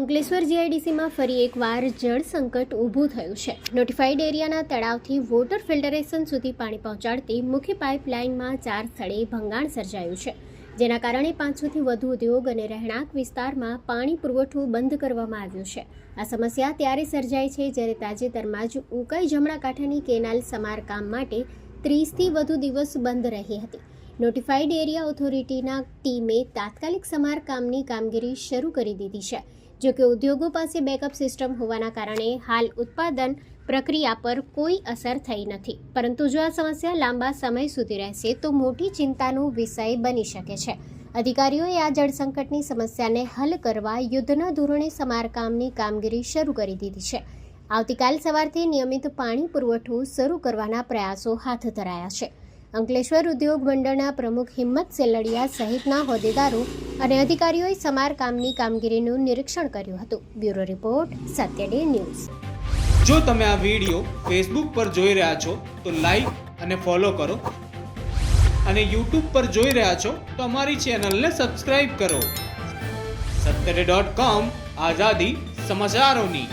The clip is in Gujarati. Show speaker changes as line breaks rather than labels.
અંકલેશ્વર જીઆઈડીસીમાં ફરી એકવાર જળ સંકટ ઊભું થયું છે. નોટિફાઈડ એરિયાના તળાવથી વોટર ફિલ્ટરેશન સુધી પાણી પહોંચાડતી મુખ્ય પાઇપલાઇનમાં ચાર સ્થળે ભંગાણ સર્જાયું છે. જેના કારણે પાંચસોથી વધુ ઉદ્યોગ અને રહેણાંક વિસ્તારમાં પાણી પુરવઠો બંધ કરવામાં આવ્યો છે. આ સમસ્યા ત્યારે સર્જાય છે જ્યારે તાજેતરમાં જ ઉકાઈ જમણા કાંઠાની કેનાલ સમારકામ માટે ત્રીસથી વધુ દિવસ બંધ રહી હતી. નોટિફાઈડ એરિયા ઓથોરિટીના ટીમે તાત્કાલિક સમારકામની કામગીરી શરૂ કરી દીધી છે, જો કે ઉદ્યોગો પાસે બેકઅપ સિસ્ટમ હોવાના કારણે હાલ ઉત્પાદન પ્રક્રિયા પર કોઈ અસર થઈ નથી. પરંતુ જો આ સમસ્યા લાંબા સમય સુધી રહેશે, તો મોટી ચિંતાનો વિષય બની શકે છે. અધિકારીઓએ આ જળસંકટની સમસ્યાને હલ કરવા યુદ્ધના ધોરણે સમારકામની કામગીરી શરૂ કરી દીધી છે. આવતીકાલ સવારથી નિયમિત પાણી પુરવઠો શરૂ કરવાના પ્રયાસો હાથ ધરાયા છે. અંકલેશ્વર ઉદ્યોગ મંડળના પ્રમુખ હિંમત સેલડિયા સહિતના હોદ્દેદારો અને અધિકારીઓએ સમારકામની કામગીરીનું નિરીક્ષણ કર્યું હતું. Bureau report Satya day news.
જો તમે આ વીડિયો ફેસબુક પર જોઈ રહ્યા છો, તો લાઈક અને ફોલો કરો. અને યુટ્યુબ પર જોઈ રહ્યા છો, તો અમારી ચેનલને સબસ્ક્રાઇબ કરો. સત્તરે ડોટ કોમ આઝાદી સમાચારોની.